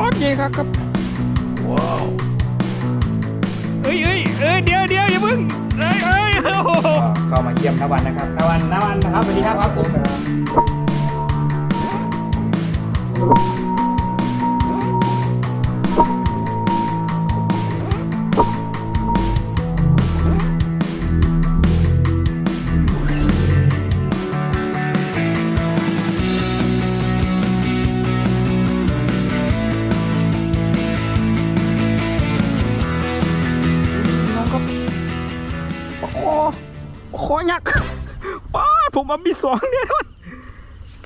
อดใหญ่ครับครับ ว้าว เอ้ยเอ้ยเอ้ยเดี๋ยวเดี๋ยวอย่าเพิ่งเอ้ยเอ้ยโอ้โหก็มาเยี่ยมนวันนะครับนวันนวันนะครับสวัสดีครับครับผมีสองเนี่ยนอน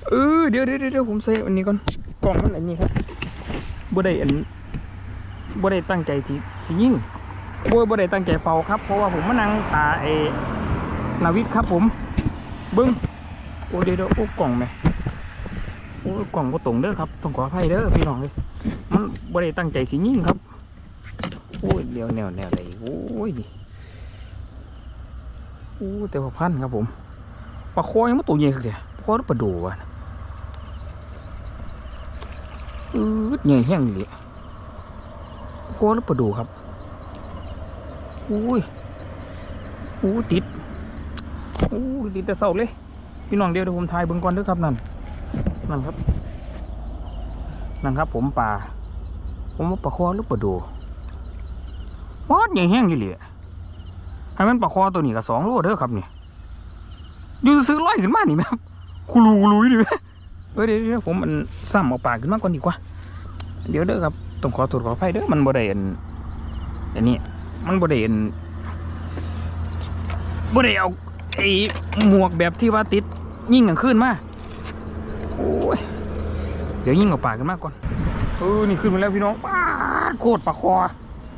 เออเดี๋ยวเดี๋ยวเดี๋ยวผมใส่อันนี้ก่อนกล่องมันอันนี้ครับบ่ได้อันบ่ได้ตั้งใจสิสิยิงบ่บ่ได้ตั้งใจเฝ้าครับ เพราะว่าผมมานั่งตาเอนาวิทครับผมบิ้งโอ้เดี๋ยวเดี๋ยวโอ้กล่องไหมโอ้กล่องก็ตรงเด้อครับต้องขออภัยเด้อพี่น้องเลยมันบ่ได้ตั้งใจสิยิงครับโอ้ยเดี๋ยวแนวแนวเลยโอ้ยโอ้แต่ว่าพันครับผม ปลาคอยังไม่ตัวใหญ่ครับเดียปลาคอหรือปลาดูวะอืดใหญ่แห้งเลยปลาคอหรือปลาดูครับโอ้ยโอ้ติดโอ้ติดแต่เสาเลยพี่น้องเดียวเดี๋ยวผมถ่ายเบิ่งก่อนด้วยครับนั่นนั่นครับนั่นครับ ผมปลาผมว่าปลาคอหรือปลาดูปอดใหญ่แห้งอยู่เลยให้มันปลาคอตัวนี้ก็สองโลเด้อครับนี่ อยู่ซื้อร้อยขึ้นมานี่ไหมครับคุรูคุรูยูดิเออเดี๋ยวเดี๋ยวผมมันซ้ำเอาปากขึ้นมาก่อนดีกว่า เดี๋ยวเด้อครับต้องขอตรวจขออภัยเด้อมันบ่ได้อันอันนี้มันบ่ได้อันบ่ได้เอาไอ้หมวกแบบที่ว่าติดยิ่งกลางคืนมาโอ้ยเดี๋ยวยิ่งเอาปากขึ้นมาก่อนเออนี่ขึ้นมาแล้วพี่น้องป้าดโคตรปลาคอ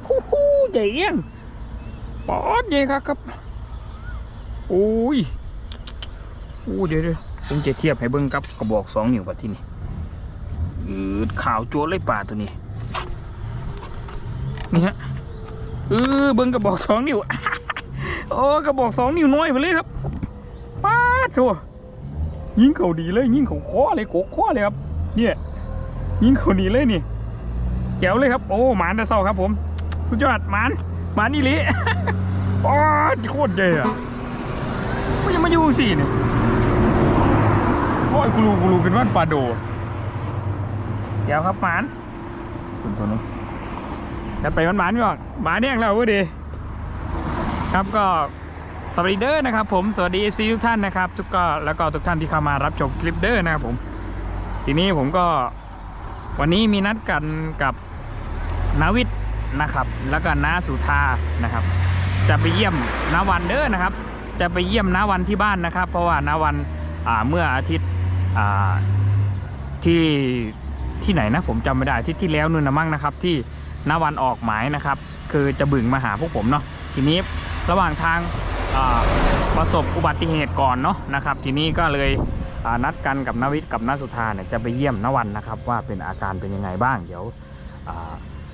ฮู้ฮู้ใหญ่เอี้ยงปอดใหญ่ครับครับโอ้ย อ้เดี๋ยวเดี๋ยวผมจะเทียบให้เบิ้งกับกระบอกสองนิ้วปัดที่นี่อืดขาวโจ้เลยป่าตัวนี้ นี่ฮะเออเบิ้งกระบอกสองนิ้วโอ้กระบอกสองนิ้วน้อยไปเลยครับป้าดโถยิงเขาดีเลยยิงเขาคอเลยโกกคอเลยครับ เนี่ยยิงเขาดีเลยนี่แจ๋วเลยครับ โอ้หมานแต่เศร้าครับ ผม สุดยอดหมานหมานนี่ลิอ๋อโคตรใหญ่อะมันยังมาอยู่สี่เนี่ย อ้ยกูรู้กูรู้กันว่าปลาโดเดี๋ยวครับหมานคุณตัวนู้นจะไปมันหมานไม่ออกหมาแดงแล้วเว้ยดี ครับก็สวัสดีเด้อนะครับ ผมสวัสดี FC ทุกท่านนะครับ ทุกก็แล้วก็ทุกท่านที่เข้ามารับชมคลิปเด้อนะครับผม ทีนี้ผมก็วันนี้มีนัดกันกับนาวิทย์นะครับ แล้วก็น้าสุธานะครับ จะไปเยี่ยมนาวันเด้อนะครับ จะไปเยี่ยมนาวันที่บ้านนะครับ เพราะว่านาวันอ่าเมื่ออาทิตย์อ่า ที่ที่ไหนนะผมจำไม่ได้ทิตย์ที่แล้วนู่นนะมั่งนะครับ ที่นวันออกหมายนะครับ คือจะบึงมาหาพวกผมเนาะทีนี้ระหว่างทางประสบอุบัติเหตุก่อนเนาะนะครับ ทีนี้ก็เลยนัดกันกับนวิทย์กับนสุธาเนี่ยจะไปเยี่ยมนวันนะครับ ว่าเป็นอาการเป็นยังไงบ้างเดี๋ยว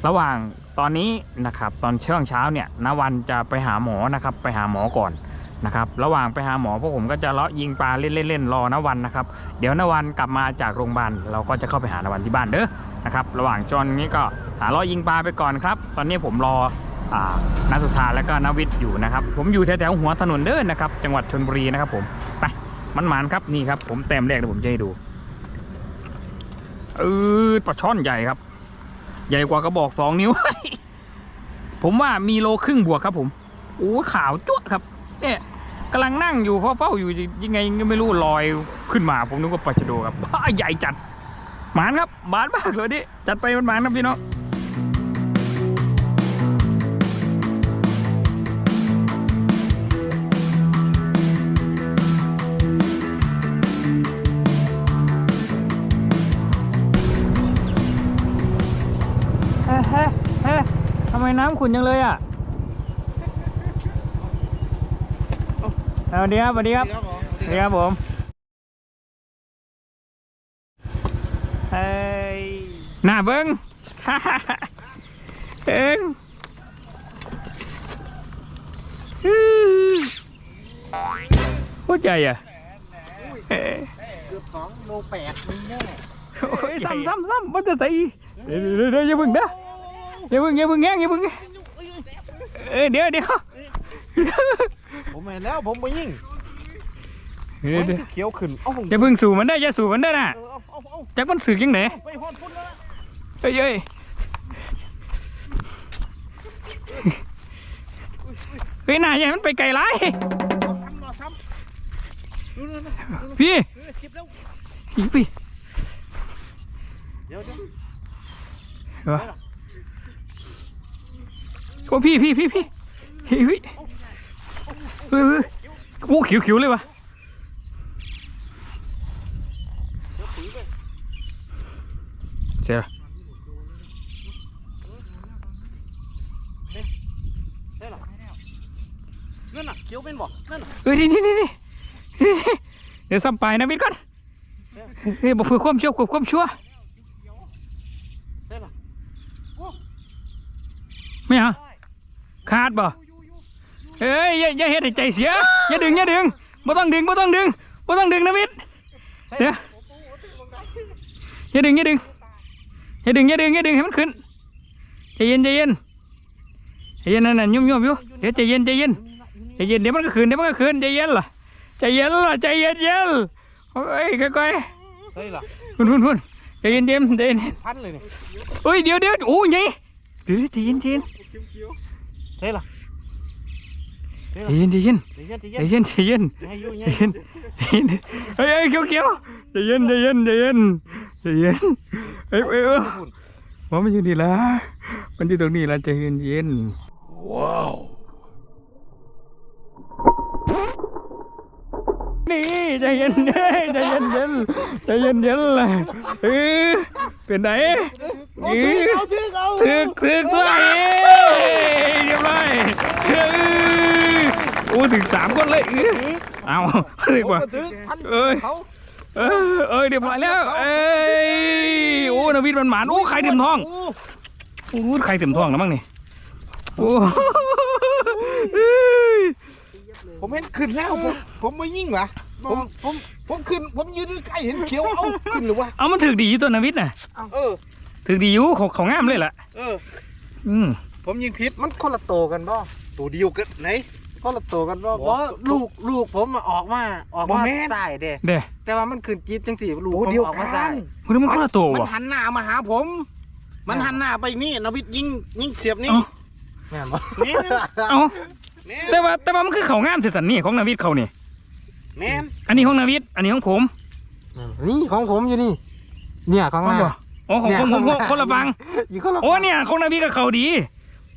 ระหว่างตอนนี้นะครับตอนเช่วงเช้าเนี่ยนวันจะไปหาหมอนะครับไปหาหมอก่อน นะครับระหว่างไปหาหมอพวกผมก็จะเลาะยิงปลาเล่นๆๆรอนวันนะครับ เดี๋ยวนวันกลับมาจากโรงพยาบาลเราก็จะเข้าไปหานวันที่บ้านเด้อนะครับระหว่างจอนนี้ก็หาเลาะยิงปลาไปก่อนครับ ตอนนี้ผมรออ่านสุธาและก็นวิทย์อยู่นะครับ ผมอยู่แถวๆหัวถนนเด้อนะครับ จังหวัดชลบุรีนะครับผมไปมันหมานครับนี่ครับ ผมแต้มแรกเดี๋ยวผมจะให้ดูเออปลาช่อนใหญ่ครับ ใหญ่กว่ากระบอกสองนิ้ว ผมว่ามีโลครึ่งบวกครับผมโอ้ขาวจ้วครับเนี่ย กำลังนั่งอยู่เฝ้าๆอยู่ยังไงก็ไม่รู้ลอยขึ้นมาผมนึกว่าปลาชะโดครับบ้าใหญ่จัดหมานครับหมานมากเลยดิจัดไปมันหมานครับพี่น้องเฮ้เฮ้เฮ้ทำไมน้ำขุ่นจังเลยอะ สวัสดีครับสวัสดีครับสวัสดีครับผมเฮ้ยหน้าเบิ้งเอิงอื้อโคตรใหญ่อะเอ้ยเกือบสองโลแปดมีแน่โอ้ยซ้ำซ้ำซ้ำมันจะใส่เดี๋ยวเดี๋ยวเดี๋ยวอย่าเพึ่งเด้ออย่าเพึ่งอย่าเพึ่งแง่งอย่าเพึ่งเอ้ยเดี๋ยวเดี๋ยว ผมเห็นแล้วผมไปยิงเดี๋ยวเดี๋ยวเขียวขึ้นเอ้าผมอย่าเพึ่งสู่มันได้ออย่าสู่มันได้อน่ะเออเอาเอาเอาจักมันสึกยังไงไปฮอดพุ่นแล้วนะเอ้ยเอ้ยเฮ้ยน่าอย่าให้มันไปไกลไรเอาซ้ำรอซ้ำดูดูดูดูพี่เออคลิปแล้วอีกพี่เดี๋ยวเดี๋ยวเหรอโอ้พี่พี่พี่พี่เฮ้ยเฮ้ยเฮ้ย เฮ้ยโอ้ขิวขิวเลยวะเดี๋ยวปุ๋ยไปเจ๋อได้หรอนั่นน่ะเขียวเป็นบ่นั่นน่ะเฮ้ยนี่นี่นี่นี่เดี๋ยวซ้ำไปนะวิทย์ก่อนเฮ้ยบอกเพื่อความชั่วควบความชั่วได้หรอไม่เอาขาดบ่ เอ้ยอย่าอย่าเฮ็ดให้ใจเสียอย่าดึงอย่าดึงบ่ต้องดึงบ่ต้องดึงบ่ต้องดึงนะวิทย์เดี๋ยวอย่าดึงอย่าดึงอย่าดึงอย่าดึงอย่าดึงให้มันขึ้นใจเย็นใจเย็นใจเย็นนั่นน่ะยุ่มยุ่มอยู่เดี๋ยวใจเย็นใจเย็นใจเย็นเดี๋ยวมันก็ขึ้นเดี๋ยวมันก็ขึ้นใจเย็นล่ะใจเย็นล่ะใจเย็นเย็นโอ้ยค่อยใช่หรอๆพุ่นพุ่นพุ่นใจเย็นเย็นใจเย็นพันเลยนี่เอ้ยเดี๋ยวเดี๋ยวโอ้ยไงเดี๋ยวใจเย็นใจเย็นใช่หรอ ใจเย็นใจเย็นใจเย็นใจเย็นใจเย็นใจเย็นเฮ้ยเขียวเขียวใจเย็นใจเย็นใจเย็นใจเย็นเฮ้ยเฮ้ยเฮ้ยว่ามันอยู่ดีละมันอยู่ตรงนี้ละใจเย็นเย็นว้าวนี่ใจเย็นใจเย็นเย็นใจเย็นเย็นเลยเออเป็นไหนเออเถือเอาถึกถึกด้วยเรียบร้อย อ้ยโอ้ถึงสามคนเลยเอ้ยเอาถึกว่าถือพันเอ้ยเอ้ยเอ้ยเรียบร้อยแล้วเอ้ยโอ้นาวิดมันหมานโอ้ไข่เต็มท้องโอ้ไข่เต็มท้องแล้วมั้งนี่โอ้ผมเห็นขึ้นแล้วผมผมไม่ยิงวะผมผมผมขึ้นผมยืนใกล้เห็นเขียวเอาขึ้นหรือวะเอามันถึกดีอยู่ตัวนาวิดน่ะเออถึกดีอยู่ขาเขางงามเลยล่ะเออ อืมผมยิงผิดมันคนละโตกันบ่ตัวเดียวกันไหน คนละโตกันบ่บ่บ่ลูกลูกผมอะออกมาออกบ่มาแม่นสายเด้เด้แต่ว่ามันขึ้นจี๊บจังสี่ลูกตัวผมเดียวออกกัมาสานยเฮ้ยมันคนละตัวมันวะ หันหน้ามาหาผม มันหันหน้าไปนี่นวิทย์ยิงยิงเสียบนี่เอ้า แม่นบ่แม่นเอาแม่นแต่ว่าแต่ว่ามันคือเขางามเสียสันนี่ของนาวิดเขานี่ แม่นอันนี้ของนาวิดอันนี้ของผมนี่ของผมอยู่นี่ เนี่ยของของหบ่น้าอ๋อของผมผมผมคนละฟัง อยู่คนละโอ้เนี่ยของนาวิกับเขาดี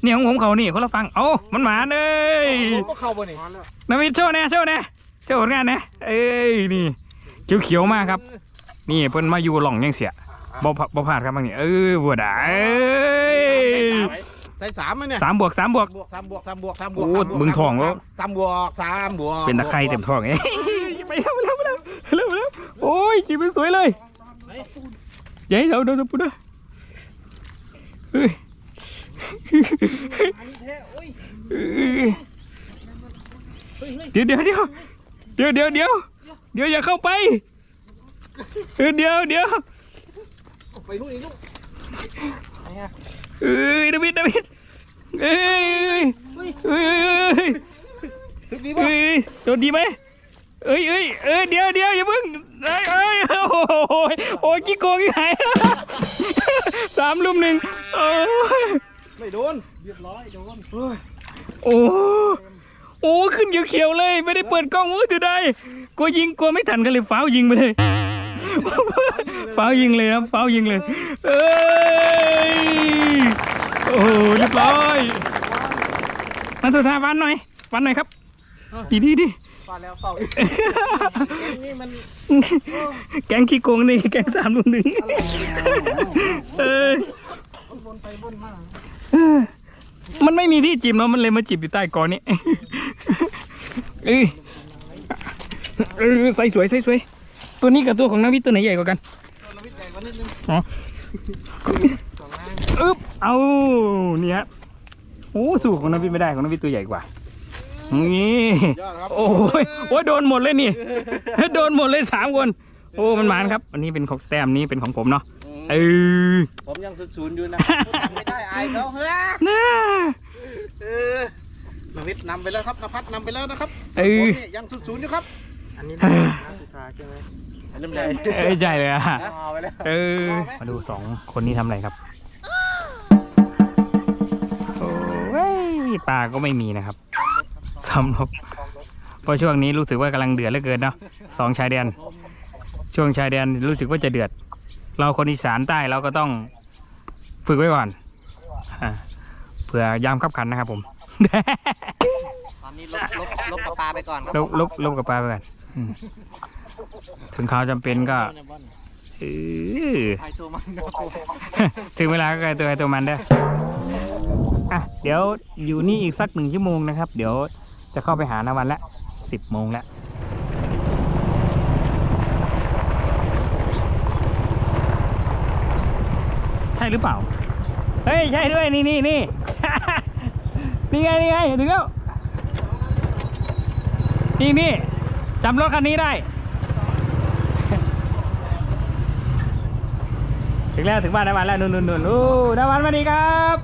เนี่ยของผมเขานี่คนละฟังเอ้ามันหมาเอ้ยผมก็เข้าบ่นี่นาวิโชว์แน่โชว์แน่โชว์ผลงานแน่เอ้ยนี่เขียวเขียวๆมากครับ นี่เพิ่นมาอยู่หล่องยังเสียบ่พบ่พลาดครับบางนี่เออบัวดาเอ้ยใส่สามไหมเนี่ยสามบวกสามบวกบวกสามบวกสามบวกสามบวกโอ้สามบวกบึงทองแล้วสามบวกสามบวกเป็นตะไคร้เต็มท้องเอ้ยไปแล้วไปแล้วไปแล้วไปแล้วไปแล้วโอ้ยจีบเป็นสวยเลยอย่าให้เราโดนปุ๊ดเฮ้ยเอ้ย เดี๋ยวเดี๋ยวเดี๋ยวเดี๋ยวเดี๋ยวเดี๋ยวเดี๋ยวอย่าเข้าไปเออเดี๋ยวเดี๋ยวไปนู่นอีกนู่นเอ้ยดาวิดดาวิดเอ้ยเอ้ยเอ้ยถึงดีป่ะเอ้ยโดนดีไหมเอ้ยเอ้ยเอ้ยเดี๋ยวเดี๋ยวอย่าเพิ่งเอ้ยเอ้ยโอ้โหโอ้ยกี่โกงกี่หายสามลุมหนึ่งโอ้ย ไม่โดนเรียบร้อยโดนโอ้โอ้ขึ้นเขียวๆเลย ไม่ได้เปิดกล้องมือถือได้กลัวยิงกลัวไม่ทันก็เลยฟ้าวยิงไปเลยฟ้าวยิงเลยนะฟ้าวยิงเลยเอ้ยโอ้เรียบร้อยมันสุดท้ายฟันหน่อยฟันหน่อยครับดีดีดีฟาแล้วเฝ้านี่มันแกงขี้โกงนี่แกงสามลุมหนึ่งเอ้ยเออมั นไม่มีที่จิบเนาะมันเลยมาจิบอยู่ใต้กอนี้เอ้ยเออใส่สวยใส่สวย ตัวนี้กับตัวของนาวิทย์ตัวไหนใหญ่กว่ากันอ๋ออึ๊บเอาเนี่ยโอ้สู้ของนาวิทย์ไม่ได้ของนาวิทย์ตัวใหญ่กว่านี่ยอดครับโอ้ยโอ้ยโดนหมดเลยนี่โดนหมดเลยสามคน โอ้มันหมานครับ อันนี้เป็นของแต้มนี้เป็นของผมเนาะอืม เออผมยังศูนย์ๆอยู่นะผมยังไม่ได้อายเขาเฮ้ยน่า เออนวิทย์นำไปแล้วครับนภัสนำไปแล้วนะครับเออผมเนี่ยยังศูนย์ๆอยู่ครับ อันนี้เป็นน้ำสุดท้ายใช่ไหมอันนี้เลยเอ้ยใจเลยอะเอาไปแล้วเออมาดูสองคนนี้ทำอะไรครับโอ้ยปลาก็ไม่มีนะครับสำรบเพราะช่วงนี้รู้สึกว่ากำลังเดือดเหลือเกินเนาะสองชายแดน ช่วงชายแดนรู้สึกว่าจะเดือด เราคนอีสานใต้เราก็ต้องฝึกไว้ก่อนอ่าเผื่อยามขับขันนะครับผม ตอนนี้ลบลบลบปลาปลาไปก่อนครับลบลบลบกับปลาไปก่อนอืมถึงเขาวจำเป็นก็เออ ไอตัวมันครับผมถึงเวลาก็ไกลตัวไกลตัวมันได้ออะ เดี๋ยวอยู่นี่อีกสักหนึ่งชั่วโมงนะครับ เดี๋ยวจะเข้าไปหานาวันละสิบโมงแล้ว หรือเปล่า เฮ้ย ใช่ด้วย นี่นี่นี่ นี่ไงนี่ไงถึงแล้ว นี่นี่จำรถคันนี้ได้ ถึงแล้วถึงบ้านน้ำมันแล้วนู่นนู่นนู่นโอ้น้ำมันมาดีครับ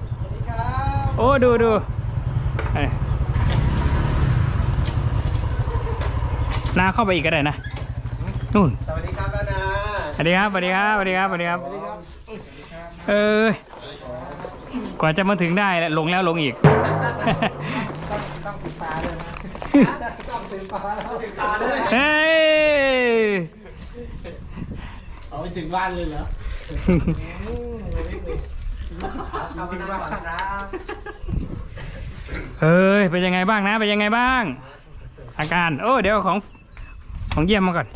โอ้ดูดูเอ้ยนาเข้าไปอีกก็ได้นะนู่นสวัสดีครับนานาสวัสดีครับสวัสดีครับสวัสดีครับสวัสดีครับสวัสดีครับ เออกว่าจะมาถึงได้ลงแล้วลงอีก ต้องติดตาเลยนะต้องติดตาแล้วติดตาเลยเฮ้ยเอาไปถึงบ้านเลยเหรอเอาไปถึงบ้านครับเฮ้ยเป็นยังไงบ้างนะเป็นยังไงบ้าง อาการ โอ้เดี๋ยวของของเยี่ยมมาก่อน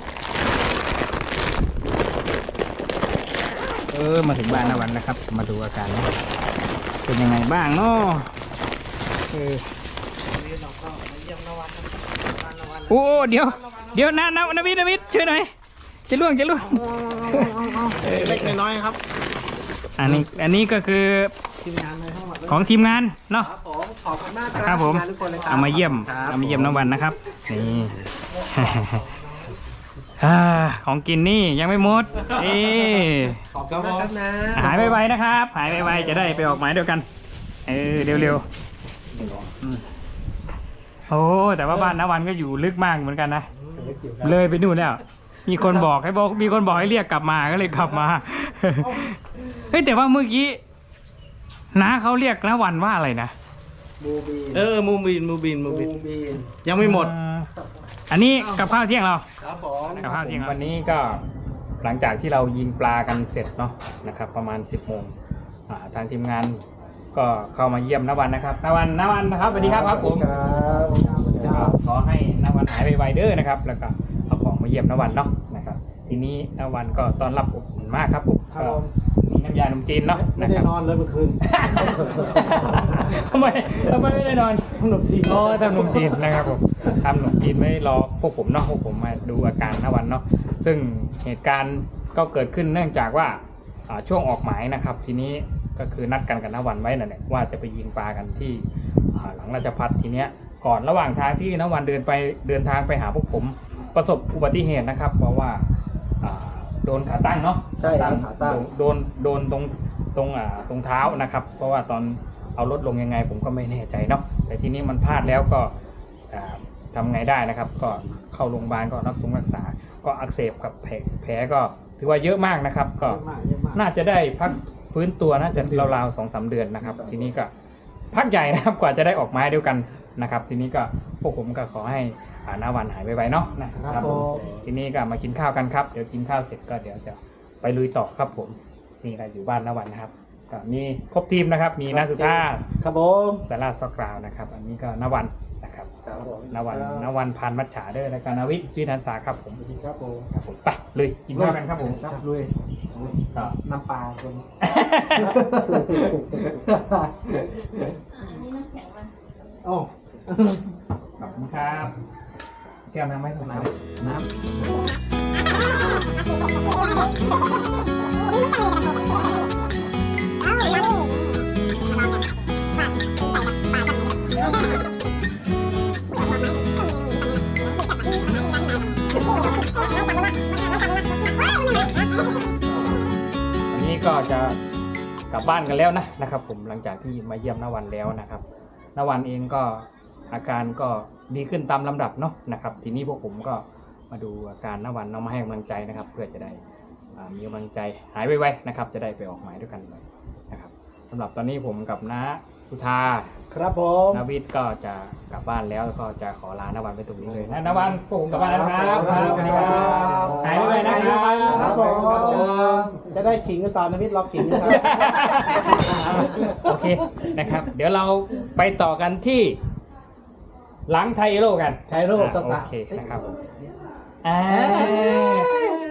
ออมาถึงบ้านนวันนะครับ มาดูอาการนะเป็นยังไงบ้างเนาะเออโอ้เดี๋ยว เดี๋ยวนะนะนวิทนวิทช่วยหน่อยจะล่วงจะล่วงเล็กน้อยครับ อันนี้อันนี้ก็คือของทีมงานเนาะครับผมขอบคุณมากครับผมเอามาเยี่ยมเอามาเยี่ยมน้องวันนะครับนี่ อ่าของกินนี่ยังไม่หมดนี่ขอบคุณมากครับนะหายไวๆนะครับ หายไวๆจะได้ไปออกหมายเดียวกัน เออเร็วๆอืมโอ้แต่ว่าบ้านน้าวันก็อยู่ลึกมากเหมือนกันนะ เลยไปนู่นแล้ว มีคนบอกให้บอกมีคนบอกให้เรียกกลับมาก็เลยกลับมา เฮ้ยแต่ว่าเมื่อกี้น้าเขาเรียกน้าวันว่าอะไรนะเออมูบินมูบินมูบินยังไม่หมด อ่าอันนี้กับข้าวเที่ยงเรา ครับผมกับข้าวเที่ยงวันนี้ก็หลังจากที่เรายิงปลากันเสร็จเนาะนะครับ ประมาณ 10โมงอ่าทางทีมงานก็เข้ามาเยี่ยมนวันนะครับนวันนวันนะครับสวัสดีครับครับผมก็ขอให้นวันหายไวๆเด้อนะครับ แล้วก็เอาของมาเยี่ยมนวันเนาะนะครับ ทีนี้นวันก็ต้อนรับอบอุ่นมากครับผมครับก็ผมมีน้ำยาขนมจีนเนาะไม่นะคได้รับนอนเลยเมื่อคืนทำไมทำไมไม่ได้นอนขนมจีนโอ้ทำขนมจีนนะครับผม ทำขนมจีนไว้รอพวกผมเนาะพวกผมมาดูอาการนวันเนาะซึ่งเหตุการณ์ก็เกิดขึ้นเนื่องจากว่าอ่าช่วงออกหมายนะครับ ทีนี้ก็คือนัดกันกับนวันไว้นั่นแหละว่าจะไปยิงปลากันที่อ่าหลังราชพัฒทีเนี้ยก่อนระหว่างทางที่นวันเดินไปเดินทางไปหาพวกผมประสบอุบัติเหตุนะครับ เพราะว่าอ่าโดนขาตั้งเนาะใช่ครับขาตั้งโดนโดนตรงตรงอ่าตรงเท้านะครับ เพราะว่าตอนเอารถลงยังไงผมก็ไม่แน่ใจเนาะแต่ทีนี้มันพลาดแล้วก็ อ่าทำไงได้นะครับ ก็เข้าโรงพยาบาลก็รักษารักษา ก็อักเสบกับแผลแผลก็ถือว่าเยอะมากนะครับ ก็เยอะมากเยอะมากน่าจะได้พักฟื้นตัวน่าจะราวๆสองสาเดือนนะครับ ทีนี้ก็พักใหญ่นะครับกว่าจะได้ออกไม้เดียวกันนะครับ ทีนี้ก็พวกผมก็ขอให้อ่าหน้าวันหายไวๆเนาะนะครับผมทีนี้ก็มากินข้าวกันครับ เดี๋ยวกินข้าวเสร็จก็เดี๋ยวจะไปลุยต่อครับผมนี่ก็อยู่บ้านนวันนะครับก็มีครบทีมนะครับ มีนาสุธาครับผมสาราซอกราวนะครับ อันนี้ก็นวันนะ ครับครับผมนวันนวันพันมัจฉาเด้อแล้วก็นาวิทย์วินันสาครับผมครับผมครับผมไปเลยกินข้าวกันครับผมครับลุยก็น้ำปลาคนอันนี้น้ำแข็งมาโอ้ขอบคุณครับ แก้วน้ำไหมครับน้ำ อันนี้ก็จะกลับบ้านกันแล้วนะนะครับ ผมหลังจากที่มาเยี่ยมนวันแล้วนะครับนวันเองก็อาการก็ดีขึ้นตามลำดับเนาะนะครับ ทีนี้พวกผมก็มาดูอาการนวันเอามาให้กำลังใจนะครับ เพื่อจะได้มีกำลังใจหายไวๆนะครับ จะได้ไปออกหมายด้วยกันเลยนะครับสำหรับตอนนี้ผมกับน้าพุทธา ครับผมนาวิทย์ก็จะกลับบ้านแล้วแล้วก็จะขอลานาวันไปตรงนี้เลยนะนาวันพวกผมกลับบ้านแล้วนะครับครับสวัสดีครับหายไวๆนะครับครับผมจะได้ขิงกันตอนนวิทย์ล็อกขิงนะครับโอเคนะครับ เดี๋ยวเราไปต่อกันที่ หลังไทยโร่กันไทยโร่อะสักโอสักเคนะครับอ่า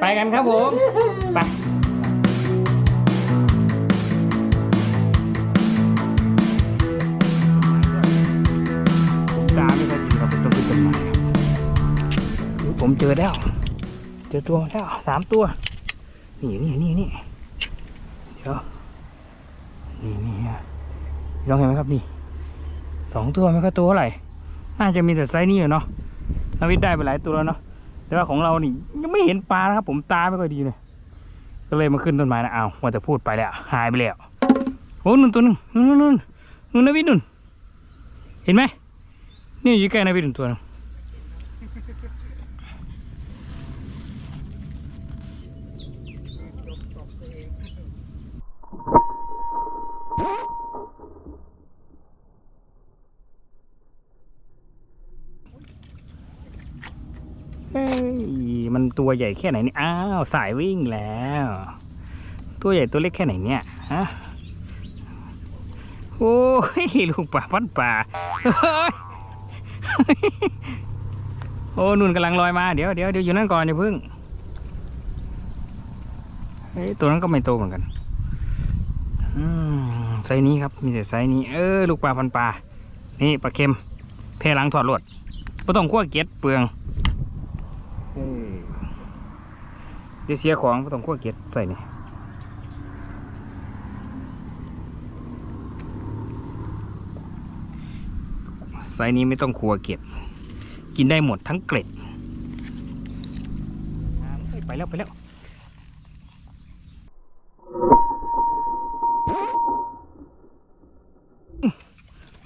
ไปกันครับผมไป ผมเจอแล้ว เจอตัวแล้วสามตัว นี่นี่นี่นี่เดี๋ยวนี่นี่ฮะลองเห็นไหมครับนี่สองตัวไม่ค่อยตัวเท่าไหร่น่าจะมีแต่ไซส์นี้อยู่เนาะนาวิทได้ไปหลายตัวแล้วเนาะแต่ว่าของเรานี่ยังไม่เห็นปลานะครับ ผมตาไม่ค่อยดีเลยก็เลยมาขึ้นต้นไม้นะเอาว่าจะพูดไปแล้วหายไปแล้วโอ้นุ่นตัวหนึงนุ่นนุ่นนุ่นนุ่นนาวิทนุ่นเห็นไหมนี่อยู่ใกล้นาวิทหนึ่งตัวนึงเฮ้ยมัน ตัวใหญ่แค่ไหนเนี่ยอ้าวสายวิ่งแล้ว ตัวใหญ่ตัวเล็กแค่ไหนเนี่ยฮะโอ้ยลูกป่าพันป่าเฮ้ยโอ้นุ่นกำลังลอยมาเดี๋ยวเดี๋ยวเดี๋ยวอยู่นั่นก่อนอย่าเพึ่งเฮ้ยตัวนั้นก็ไม่โตเหมือนกันอืมไซนี้ครับมีแต่ไซนี้เออลูกปลาพันปลานี่ปลาเค็มเพล้างถอดรวดไม่ต้องคั่วเก็ดเปลืองเออ เดี๋ยวเสียของไม่ต้องคั่วเกล็ดใส่นี่ไซนี้ไม่ต้องครัวเกล็ด กินได้หมดทั้งเกล็ด ไปแล้ว ไปแล้ว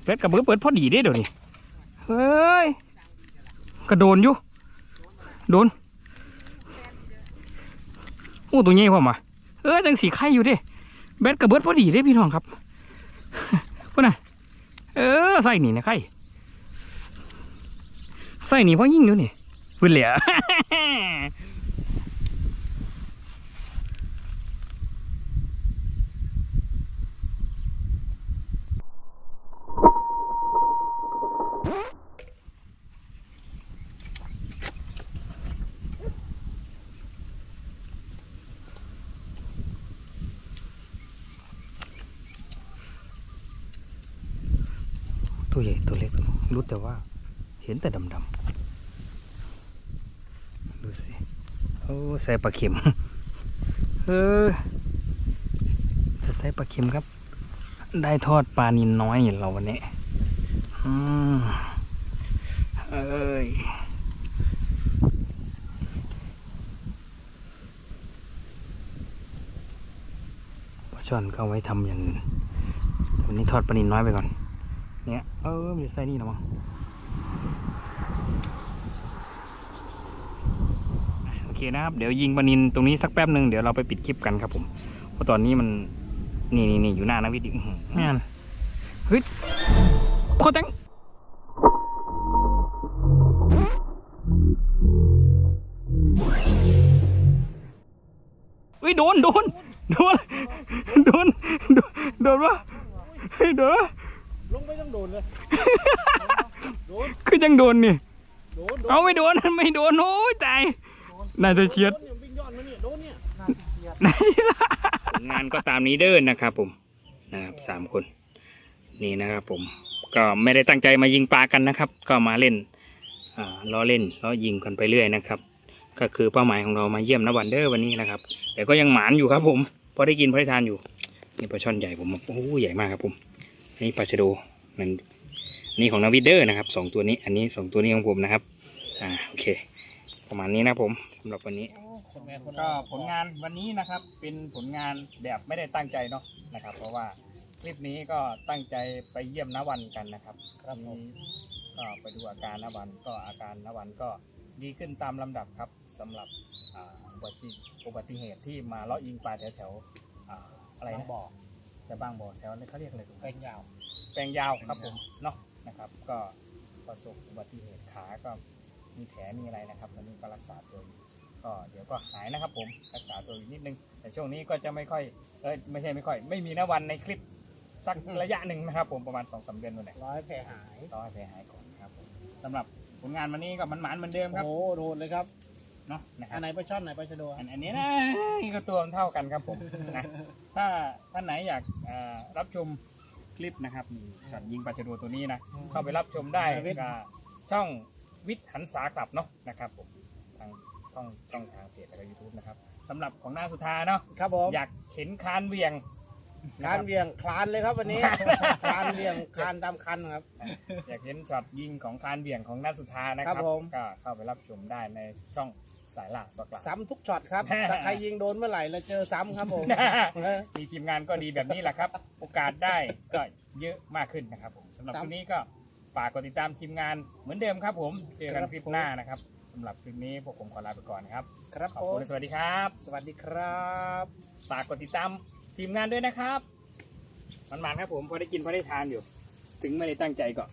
เปิดกระเบื้อเปิดพอดีเด้เดี๋ยวนี้ เฮ้ย กระโดนอยู่ โดน โอ้ตัวใหญ่พอมาเออจังสีไข่อยู่เด้แบดกระเบิดพอดีเด้พี่น้องครับพูดนะเออใส่หนีนะไข่ใส่หนีเพราะยิ่งอยู่นี่พูดเหลีย ตัวใหญ่ตัวเล็กรู้แต่ว่าเห็นแต่ดำๆดูสิโอ้ใส่ปลาเข็มเออจะใส่ปลาเข็มครับ ได้ทอดปลานินน้อยอย่างเราวันนี้อืมเอ้ยช่อนก็ไว้ทำอย่างวันนี้ทอดปลานินน้อยไปก่อน เนี่ยเออมีไส้นี่นะมั้งโอเคนะครับ เดี๋ยวยิงปลานินตรงนี้สักแป๊บหนึ่งเดี๋ยวเราไปปิดคลิปกันครับผมเพราะตอนนี้มันนี่นี่นี่อยู่หน้านักวิทย์อื้อหือแม่นเฮ้ยโคตรแตงเฮ้ยโดนโดนโดนโดนโดนโดนวะเฮ้ยโดนวะ ลงไปต้องโดนเลยคือจังโดนนี่ โดนโดนเอาไม่โดนไม่โดนโอ้ยตายน่าจะเฉียดเนี่ยวิ่งย้อนมาเนี่ยโดนเนี่ยงานก็ตามนี้เดินนะครับผมนะครับสามคน นี่นะครับผมก็ไม่ได้ตั้งใจมายิงปลากันนะครับ ก็มาเล่นอ่าล้อเล่นล้อยิงกันไปเรื่อยนะครับ ก็คือเป้าหมายของเรามาเยี่ยมนะวันเดอร์วันนี้นะครับ แต่ก็ยังหมานอยู่ครับผมพอได้กินพอได้ทานอยู่นี่ปลาช่อนใหญ่ผมโอ้โหใหญ่มากครับผมอั นนี่ปลาชะโดมันอันนี่ของนาวิดเดอร์นะครับสองตัวนี้ อันนี้สองตัวนี้ของผมนะครับ อ่าโอเค ประมาณนี้นะผมสำหรับวันนี้โก็ผลงานวันนี้นะครับเป็นผลงานแบบไม่ได้ตั้งใจเนาะนะครับ เพราะว่าคลิปนี้ก็ตั้งใจไปเยี่ยมนวันกันนะครับ ครับผมนี้ก็ไปดูอาการนวันก็อาการนวันก็ดีขึ้นตามลำดับครับสำหรับอ่าอุบัติอุบัติเหตุที่มาเลาะยิงปลาแถวแถวๆอ่าอะไรนะบ่อ แต่บางบ่อแถวนี้เขาเรียกอะไรถูกไหมเป็นยาว แปลงยาวครับผมเนาะนะครับ ก็ประสบอุบัติเหตุขาก็มีแผลมีอะไรนะครับ ตอนนี้ก็รักษาตัวอยู่ก็เดี๋ยวก็หายนะครับผมรักษาตัวอยู่นิดนึง แต่ช่วงนี้ก็จะไม่ค่อยเอ้ยไม่ใช่ไม่ค่อย ไม่มีนวันในคลิปสักระยะหนึ่งนะครับ ผมประมาณสองสามเดือนนู่นแหละร้อยแผลหายรอให้แผลหายก่อนครับผมสำหรับผลงานวันนี้ก็มันหมานๆเหมือนเดิมครับโอ้โดนเลยครับ เนาะนะคอัรันบไหนปลาช่อนไหนปลาชะโดอันอันนี้นะนี่ก็ตัวมันเท่ากันครับผมนะถ้าท่านไหนอยากเอ่อรับชมคลิปนะครับนี่ช็อตยิงปลาชะโดตัวนี้นะ เข้าไปรับชมได้กับช่องวิทย์หันษากลับเนาะนะครับผมทางช่องช่องทางเพจแล้วก็ยูทูบนะครับสำหรับของหน้าสุธาเนาะครับผมอยากเห็นคานเหวียงนะคารันบเบี่ยงคลานเลยครับวันนี้ คลานเบี่ยงคลานตามคันครับ อยากเห็นช็อตยิงของคานเหวียงของหน้าสุธานะคครัรับบผม ก็เข้าไปรับชมได้ในช่อง สายล่าสอกหลัก ซ้ำทุกช็อตครับ ถ้าใครยิงโดนเมื่อไหร่เราเจอซ้ำครับผม มีทีมงานก็ดีแบบนี้แหละครับ โอกาสได้ก็เยอะมากขึ้นนะครับผมสำหรับครับ วันนี้ก็ฝากกดติดตามทีมงานเหมือนเดิมครับผมเจอกันครับคลิปหน้านะครับสำหรับคลิปนี้พวกผมขอลาไปก่อนนะครับครับขอบผคุมณและสวัสดีครับสวัสดีครับ ฝากกดติดตามทีมงานด้วยนะครับมันๆครับผมพอได้กินพอได้ทานอยู่ ถึงไม่ได้ตั้งใจก็